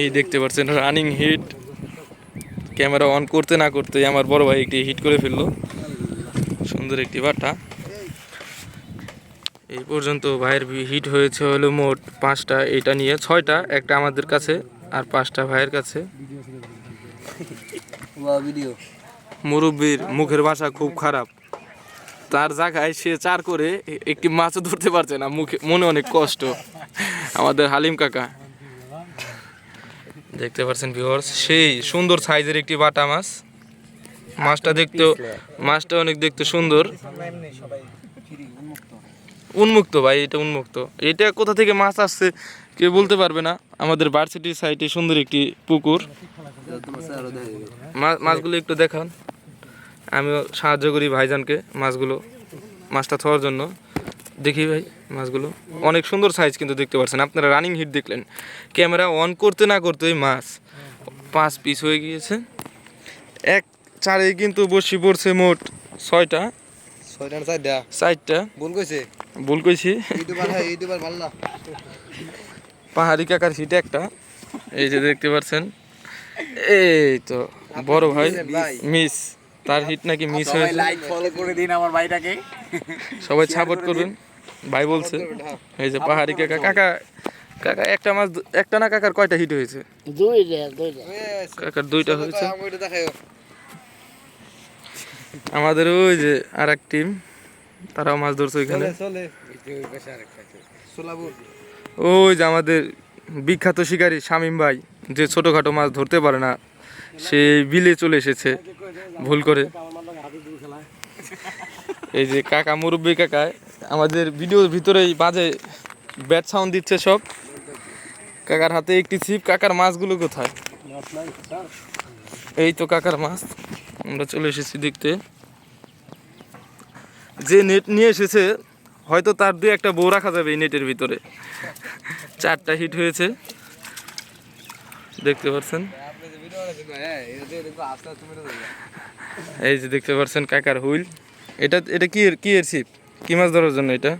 এই দেখতে পাচ্ছেন রানিং হিট ক্যামেরা অন করতে না করতে আমার বড় ভাই একটি হিট করে ফেলল। সুন্দর একটি বাটা এই পর্যন্ত ভাইয়ের হিট হয়েছে হলো মোট পাঁচটা এটা নিয়ে ছয়টা একটা আমাদের কাছে আর পাঁচটা ভাইয়ের কাছে। মুরব্বীর মুখের ভাষা খুব খারাপ। তার জায়গায় সে চার করে একটি মাছও ধরতে পারছে না মুখে মনে অনেক কষ্ট। আমাদের হালিম কাকা। দেখতে পাচ্ছেন ভিউয়ার্স সেই সুন্দর সাইজের একটি বাটা মাছ। মাছটা দেখতে মাছটা অনেক দেখতে সুন্দর। উন্মুক্ত ভাই এটা উন্মুক্ত। এটা কোথা থেকে মাছ আসছে কেউ বলতে পারবে না। আমাদের ভার্সিটির সাইডে সুন্দর একটি পুকুর। মাছগুলো একটু দেখান। আমিও সাহায্য করি ভাইজানকে মাছগুলো মাছটা খাওয়ার জন্য। দেখি ভাই মাছগুলো। অনেক সুন্দর সাইজ কিন্তু দেখতে পাচ্ছেন আপনারা রানিং হিট দেখলেন। ক্যামেরা অন করতে না করতে ওই মাছ। পাঁচ পিস হয়ে গিয়েছে। এক চারে কিন্তু বসি পড়ছে মোট ছয়টা। ছয়টার চাই চারটা। ভুল কইছে? ভুল পাহাড়ি কাকার হিট একটা। এই যে দেখতে পাচ্ছেন। এই তো বড় ভাই ভাই। মিস। তার হিট নাকি মিস হয়েছে। লাইক ফলো করে দিন আমার ভাইটাকে। সবাই সাপোর্ট করবেন ভাই বলছে এই যে পাহাড়ি কাকা কাকা কাকা একটা মাছ একটা না কাকার কয়টা হিট হয়েছে? কাকার দুইটা হয়েছে। আমাদের ওই যে আর এক টিম তারাও মাছ ধরছে ওইখানে। ওই যে আমাদের বিখ্যাত শিকারী শামিম ভাই যে ছোটোখাটো মাছ ধরতে পারে না সে বিলে চলে এসেছে ভুল করে। এই যে কাকা মুরব্বী কাকা আমাদের ভিডিওর ভিতরেই বাজে ব্যাট সাউন্ড দিচ্ছে সব। কাকার হাতে একটি ছিপ, কাকার মাছগুলো কোথায়? এই তো কাকার মাছ, আমরা চলে এসেছি দেখতে। যে নেট নিয়ে এসেছে, হয়তো তার দুই একটা বউ রাখা যাবে এই নেটের ভিতরে। চারটা হিট হয়েছে। দেখতে পাচ্ছেন এই যে দেখতে পাচ্ছেন কাকার হুইল। এটা এটা কি কি এর ছিপ? কি মাছ ধরার জন্য এটা?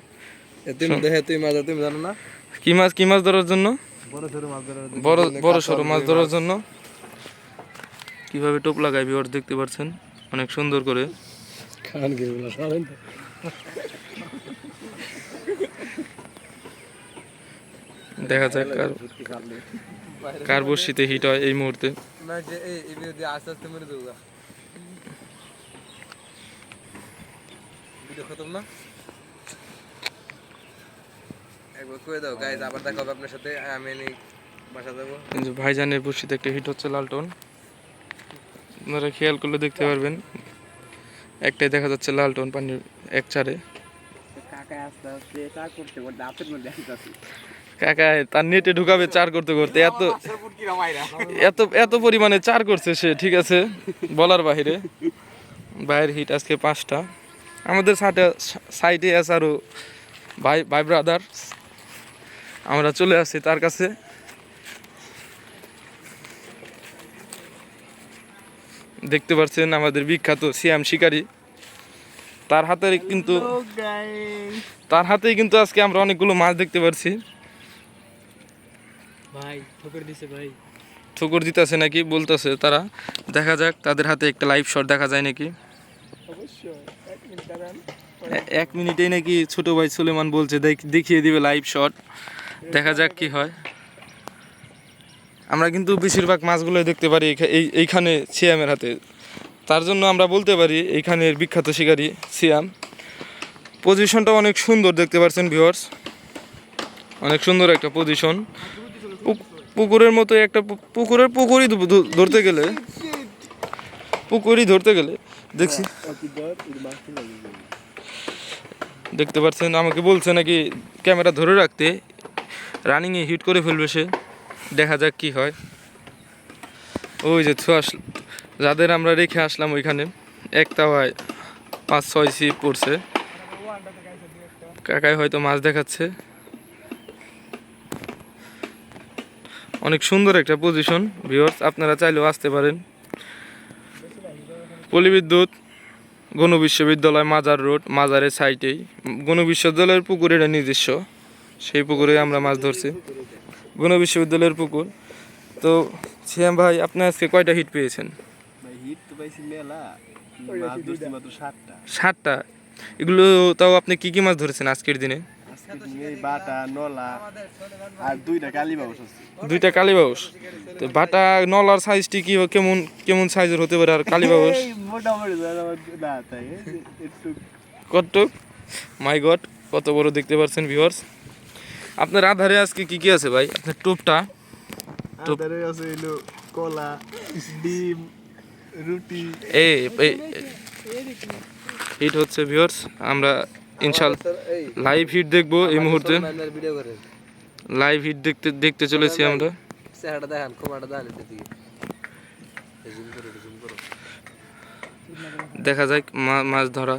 তুমি দেখে তুমি মাছ তুমি জানো না? কি মাছ কি মাছ ধরার জন্য? বড় ছোট মাছ ধরার বড় বড় মাছ ধরার জন্য। কীভাবে টোপ লাগায় বিওর দেখতে পাচ্ছেন অনেক সুন্দর করে। খান গিরগুলো সরেন দেখা যাক কার কার বর্ষিতে হিট হয় এই মুহূর্তে। না যে এই এই ভিডিও দিয়ে আস্তে আস্তে মেরে দেবো ভিডিও খতম না একবার করে দাও গাইজ আবার দেখা হবে আপনার সাথে আমি বাসা যাব। এই ভাইজানের বর্ষিতে একটা হিট হচ্ছে লালটন আপনারা খেয়াল করলে দেখতে পারবেন একটাই দেখা যাচ্ছে লালটন পানির এক চারে কাকা তার নেটে ঢুকাবে চার করতে করতে। এত এত এত পরিমাণে চার করছে সে ঠিক আছে? বলার বাইরে বাইরের হিট আজকে পাঁচটা। আমাদের সাথে সাইডে আছে আরও ভাই ভাই ব্রাদার আমরা চলে আসছি তার কাছে। দেখতে পাচ্ছেন আমাদের বিখ্যাত সিয়াম শিকারী। তার হাতে কিন্তু তার হাতেই কিন্তু আজকে আমরা অনেকগুলো মাছ দেখতে পাচ্ছি ভাই ঠোকর দিছে ভাই। ঠুকুর দিতেছে নাকি? বলতেছে তারা। দেখা যাক তাদের হাতে একটা লাইভ শট দেখা যায় নাকি। এক মিনিটেই নাকি ছোট ভাই সুলেমান বলছে দেখ- দেখিয়ে দিবে লাইভ শট দেখা যাক কি হয়। আমরা কিন্তু বেশিরভাগ মাছগুলো দেখতে পারি এই এইখানে সিয়ামের হাতে। তার জন্য আমরা বলতে পারি এইখানের বিখ্যাত শিকারী সিয়াম। পজিশনটা অনেক সুন্দর দেখতে পাচ্ছেন ভিউয়ার্স অনেক সুন্দর একটা পজিশন পুকুরের মতো একটা পুকুরের পুকুরই ধরতে গেলে পুকুরই ধরতে গেলে দেখছি। দেখতে পাচ্ছেন আমাকে বলছে নাকি ক্যামেরা ধরে রাখতে রানিংয়ে হিট করে ফেলবে সে। দেখা যাক কি হয়। ওই যে ছু আস যাদের আমরা রেখে আসলাম ওইখানে, একটা হয় পাঁচ, ছয় সিপ পড়ছে। কাকাই হয়তো মাছ দেখাচ্ছে। অনেক সুন্দর একটা পজিশন ভিউয়ার্স আপনারা চাইলেও আসতে পারেন। পল্লী গণ বিশ্ববিদ্যালয় মাজার রোড, মাজারের সাইটেই গণ বিশ্ববিদ্যালয়ের পুকুর এটা নিজস্ব। সেই পুকুরে আমরা মাছ ধরছি। গণ বিশ্ববিদ্যালয়ের পুকুর। তো সিয়াম ভাই আপনি আজকে কয়টা হিট পেয়েছেন? হিট তো পাইছি মেলা। মাছ ধরছি মাত্র সাতটা। এগুলো তাও আপনি কি কি মাছ ধরেছেন আজকের দিনে? আজকে তুমি এই বাটা নলা আর দুইটা কালীবাউস তো বাটা নলার সাইজটি কি কেমন কেমন সাইজের হতে পারে আর কালীবাউস কতটুক মাই গড কত? বড় দেখতে পাচ্ছেন ভিউয়ার্স আপনার আধারে আজকে কি কি আছে ভাই? আপনার টোপটা? আদারে আছে হইল কলা ডিম রুটি। এই হিট হচ্ছে ভিউয়ার্স আমরা ইনশাল এই লাইভ হিট দেখব এই মুহূর্তে। লাইভ হিট দেখতে দেখতে চলেছি আমরা। দেখা যাক মা- মাছ ধরা।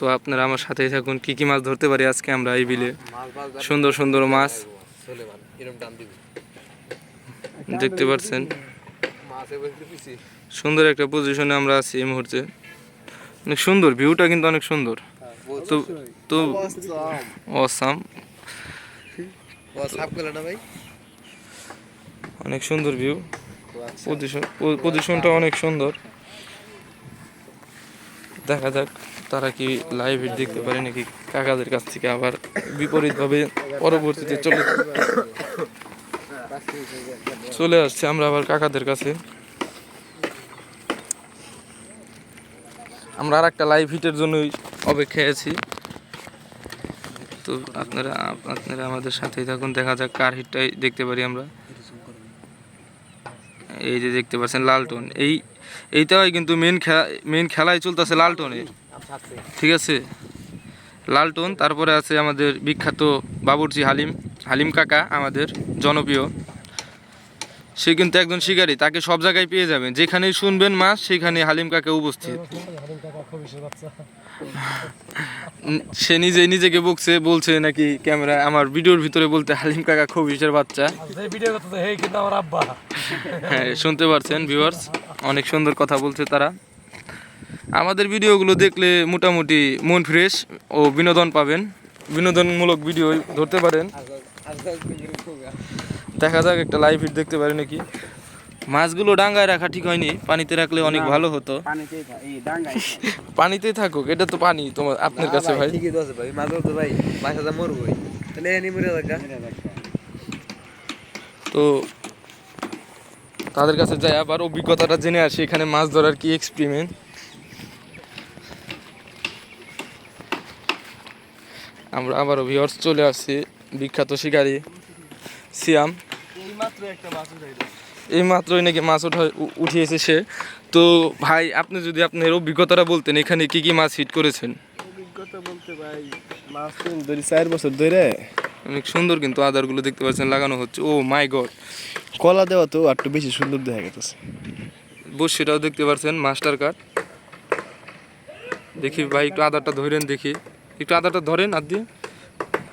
তো আপনারা আমার সাথেই থাকুন। কি কি মাছ ধরতে পারি আজকে আমরা এই বিলে? সুন্দর সুন্দর মাছ। দেখতে পাচ্ছেন। সুন্দর একটা পজিশনে আমরা আছি এই মুহূর্তে। অনেক সুন্দর ভিউটা কিন্তু অনেক সুন্দর। তো তো অসাম অনেক সুন্দর ভিউ পজিশন পজিশনটা অনেক সুন্দর। দেখা যাক। তারা কি লাইভ হিট দেখতে পারে নাকি কাকাদের কাছ থেকে আবার বিপরীতভাবে পরবর্তীতে চলে চলে আসছে আমরা আবার কাকাদের কাছে। আমরা আর একটা লাইভ হিটের জন্যই অপেক্ষায় আছি। তো আপনারা আপনারা আমাদের সাথেই থাকুন, দেখা যাক কার হিটটাই দেখতে পারি আমরা। এই যে দেখতে পাচ্ছেন লালটন। এই, এইটাই কিন্তু মেন খেলা মেন খেলাই চলতেছে লালটনে ঠিক আছে। লালটন তারপরে আছে আমাদের বিখ্যাত বাবুর্চি হালিম হালিম কাকা আমাদের জনপ্রিয়। সে কিন্তু একজন শিকারী তাকে সব জায়গায় পেয়ে যাবেন। যেখানেই শুনবেন মাছ সেখানে হালিম কাকা উপস্থিত। সে নিজে নিজেকে বকছে বলছে নাকি ক্যামেরা আমার ভিডিওর ভিতরে বলতে হালিম কাকা খুব খবিসের বাচ্চা। হ্যাঁ শুনতে পারছেন ভিউয়ার্স অনেক সুন্দর কথা বলছে তারা। আমাদের ভিডিওগুলো দেখলে মোটামুটি মন ফ্রেশ ও বিনোদন পাবেন। বিনোদনমূলক ভিডিও ধরতে পারেন। দেখা যাক একটা লাইভ হিট দেখতে পারে নাকি। মাছগুলো ডাঙ্গায় রাখা ঠিক হয়নি পানিতে রাখলে অনেক ভালো হতো। পানিতেই থাকুক এটা তো পানি তোমার আপনার কাছে ভাই। ঠিকই তো আছে ভাই মাছ ভাই মাছ হাজার মরবো তাহলে এনি মরে দেখা তো তাদের কাছে যাই আবার অভিজ্ঞতাটা জেনে আসি এখানে মাছ ধরার কি এক্সপেরিমেন্ট আমরা আবারও ভিওর্স চলে আসছি। বিখ্যাত শিকারী সিয়াম। এই মাত্রই নাকি মাছ উঠা উঠিয়েছে সে। তো ভাই আপনি যদি আপনার অভিজ্ঞতাটা বলতেন এখানে কি কি মাছ হিট করেছেন? অভিজ্ঞতা বলতে ভাই মাছ ধরি চার বছর ধরে। অনেক সুন্দর কিন্তু আদারগুলো দেখতে পাচ্ছেন লাগানো হচ্ছে। ও মাই গড কলা দেওয়া তো আর একটু বেশি সুন্দর দেখা গেছে বসিটাও দেখতে পাচ্ছেন মাস্টার কার্ড দেখি ভাই একটু আদারটা ধরেন দেখি। একটু আদারটা ধরেন আর দিয়ে।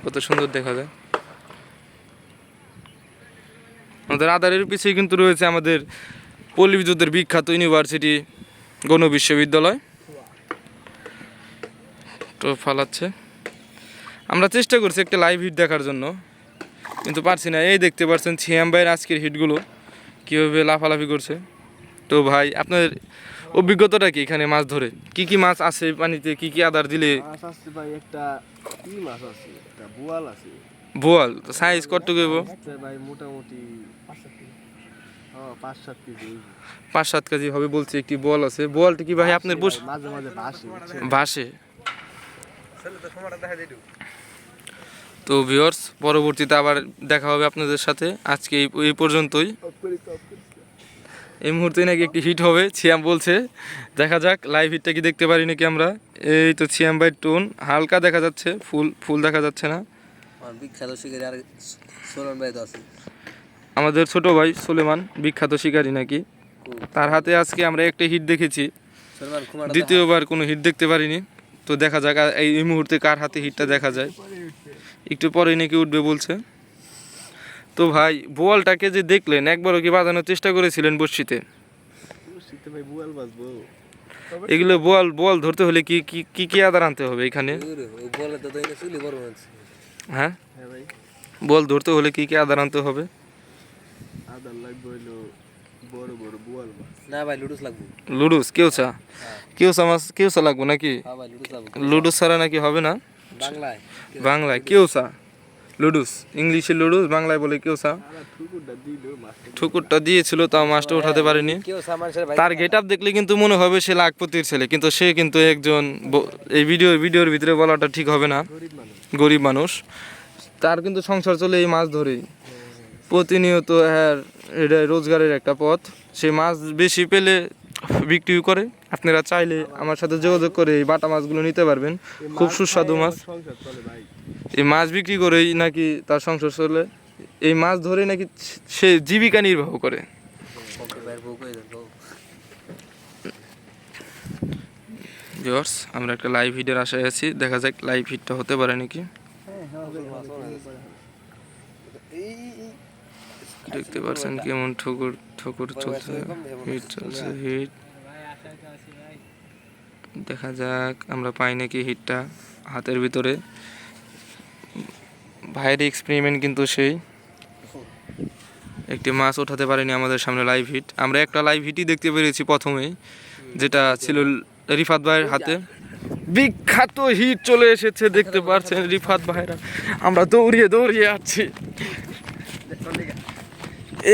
কত সুন্দর দেখা যায়। আমাদের আদারের পিছিয়ে কিন্তু রয়েছে আমাদের পল্লী বিদ্যুতের বিখ্যাত ইউনিভার্সিটি, গণ বিশ্ববিদ্যালয়। তো ফালাচ্ছে। আমরা চেষ্টা করছি একটা লাইভ হিট দেখার জন্য। কিন্তু পারছি না। এই দেখতে পাচ্ছেন ছিয়াম ভাইয়ের আজকের হিটগুলো কীভাবে লাফালাফি করছে। তো ভাই আপনার অভিজ্ঞতাটা কি এখানে মাছ ধরে? কি কি মাছ আছে পানিতে? কি কি আদার দিলে? মাছ আছে ভাই একটা কি মাছ আছে? একটা বোয়াল আছে। বোয়াল? সাইজ ভাই মোটামুটি হ্যাঁ পাঁচ সাত কেজি। হবে বলছে একটি বোয়াল আছে। বোয়ালটা কি ভাই আপনার বস মাঝে মাঝে ভাসে। তো ভিউয়ার্স পরবর্তীতে আবার দেখা হবে আপনাদের সাথে। আজকে এই এই পর্যন্তই। এই মুহূর্তে নাকি একটি হিট হবে ছিয়াম বলছে। দেখা যাক লাইভ হিটটা কি দেখতে পারি নাকি আমরা। এই তো ছিয়াম বাই টোন হালকা দেখা যাচ্ছে ফুল ফুল দেখা যাচ্ছে না। আমাদের ছোট ভাই সুলেমান বিখ্যাত শিকারী নাকি। তার হাতে আজকে আমরা একটা হিট দেখেছি। দ্বিতীয়বার কোনো হিট দেখতে পারিনি। তো দেখা যাক এই মুহূর্তে কার হাতে হিটটা দেখা যায়। একটু পরে নাকি উঠবে বলছে। তো ভাই বোয়ালটাকে যে দেখলেন একবারও কি বাজানোর চেষ্টা করেছিলেন বর্ষিতে এগুলো বোয়াল বোয়াল ধরতে হলে কি কি কি কি আদার আনতে হবে এখানে? হচ্ছে হ্যাঁ? বল ধরতে হলে কি কি আদার আনতে হবে? আদার লাগবে হইল বড় বড় বোয়াল না ভাই লুডুস লাগবে। লুডুস কেউসা কেউসা মাছ কেউসা লাগবে নাকি? হ্যাঁ লুডুস লাগবে। লুডুস ছাড়া নাকি হবে না? বাংলায়। বাংলায় কেউসা লুডুস, ইংলিশে লুডুস, বাংলায় বলে কেউসা আর ঠুকুরটা দিয়েছিল, তাও মাছটা উঠাতে পারেনি। কেউ তার গেট আপ দেখলে কিন্তু মনে হবে সে লাখপতির ছেলে, কিন্তু সে কিন্তু একজন এই ভিডিও, ভিডিওর ভিতরে বলাটা ঠিক হবে না। গরিব মানুষ। তার কিন্তু সংসার চলে এই মাছ ধরেই। প্রতিনিয়ত হ্যাঁ এটা রোজগারের একটা পথ। সে মাছ বেশি পেলে বিক্রি করে। আপনারা চাইলে আমার সাথে যোগাযোগ করে এই বাটা মাছগুলো নিতে পারবেন। খুব সুস্বাদু মাছ। এই মাছ বিক্রি করেই নাকি তার সংসার চলে? এই মাছ ধরে নাকি সে জীবিকা নির্বাহ করে। আমরা একটা লাইভ হিটের আশায় আছি। দেখা যাক লাইভ হিটটা হতে পারে নাকি। দেখতে পাচ্ছেন কেমন ঠুকুর ঠুকুর চলছে। হিট চলছে হিট দেখা যাক, আমরা পাই নাকি হিটটা হাতের ভিতরে। ভাইয়ের এক্সপেরিমেন্ট কিন্তু সেই। একটি মাছ ওঠাতে পারেনি আমাদের সামনে লাইভ হিট আমরা একটা লাইভ হিটই দেখতে পেরেছি প্রথমেই, যেটা ছিল রিফাত ভাইয়ের হাতে। বিখ্যাত হিট চলে এসেছে, দেখতে পাচ্ছেন রিফাত ভাইরা। আমরা দৌড়িয়ে দৌড়িয়ে আসছি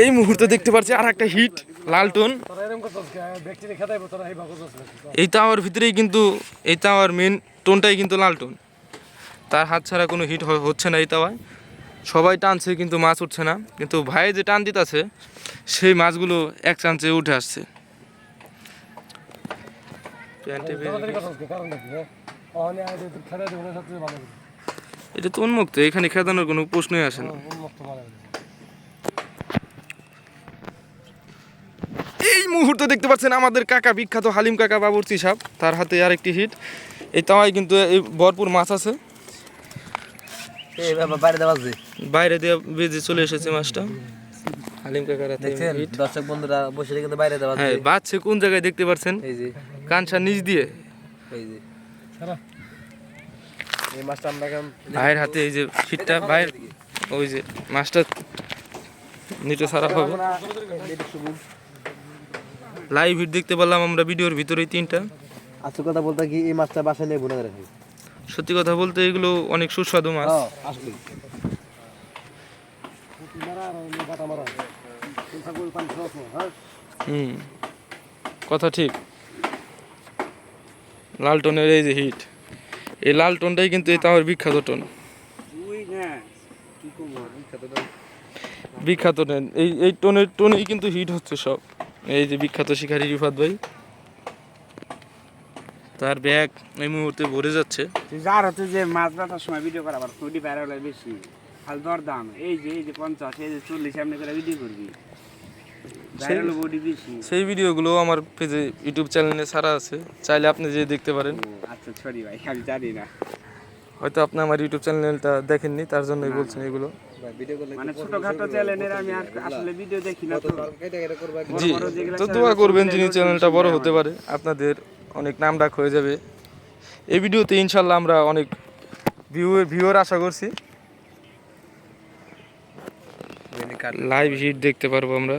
এই মুহূর্তে দেখতে পাচ্ছি আর একটা হিট লালটন। এই তাওয়ার ভিতরেই কিন্তু, এই তাওয়ার মেন টোনটাই কিন্তু লালটন। তার হাত ছাড়া কোনো হিট হচ্ছে না এই তাওয়ায়। সবাই টানছে কিন্তু মাছ উঠছে না। কিন্তু ভাই যে টান দিতেছে সেই মাছগুলো এক চান্সে উঠে আসছে। হ্যাঁ এটা তো উন্মুক্ত এখানে খেদানোর কোনো প্রশ্নই আসে না। এই মুহূর্তে দেখতে পাচ্ছেন আমাদের কাকা বিখ্যাত হালিম কাকা বাবুর্চি সাপ তার হাতে আরেকটি হিট এই তাওয়ায় কিন্তু এই ভরপুর মাছ আছে। বাইরে দিয়ে বেজে চলে এসেছে মাছটা। হালিম কাকার দেখছেন? দর্শক বন্ধুরা বসে কিন্তু বাইরে দেওয়া হ্যাঁ বাচ্চা কোন জায়গায় দেখতে পাচ্ছেন এই যে। কানসা নিচ দিয়ে। এই যে। এই মাছটা আমরা ভাইয়ের হাতে এই যে ভাইয়ের ওই যে মাছটা নিচে সারা হবে। লাইভ হিট দেখতে পেলাম আমরা ভিডিওর ভিতরেই তিনটা। আসল কথা বলতে কি এই মাছটা বাসায় নিয়ে ভুনে রাখি সত্যি কথা বলতে এগুলো অনেক সুস্বাদু মাছ। হ্যাঁ হুম কথা ঠিক। লালটনের এই যে হিট এই লাল লালটনটাই কিন্তু এই তাওয়ার বিখ্যাত টন। বিখ্যাত টন এই এই টোনের টোনেই কিন্তু হিট হচ্ছে সব। এই যে বিখ্যাত শিকারী রিফাত ভাই। তার ব্যাগ এই মুহূর্তে ভরে যাচ্ছে। যার হচ্ছে যে মাছ বাটার সময় ভিডিও করা আবার কোটি ভাইরাল বেশি। আর দর দাম। এই যে এই যে পঞ্চাশ এই যে চল্লিশ এমনি করে ভিডিও করবি। ভাইরাল বডি বেশি। সেই ভিডিওগুলো আমার পেজে ইউটিউব চ্যানেলে ছাড়া আছে। চাইলে আপনি যে দেখতে পারেন। আচ্ছা সরি ভাই আমি জানি না। হয়তো আপনি আমার ইউটিউব চ্যানেলটা দেখেননি তার জন্যই বলছেন এগুলো। মানে ছোটখাটো চ্যানেলের আমি আসলে ভিডিও দেখি না তো। জি তো দোয়া করবেন যিনি চ্যানেলটা বড় হতে পারে আপনাদের অনেক নাম ডাক হয়ে যাবে। এই ভিডিওতে ইনশাল্লাহ আমরা অনেক ভিউ ভিউর আশা করছি। লাইভ হিট দেখতে পারব আমরা।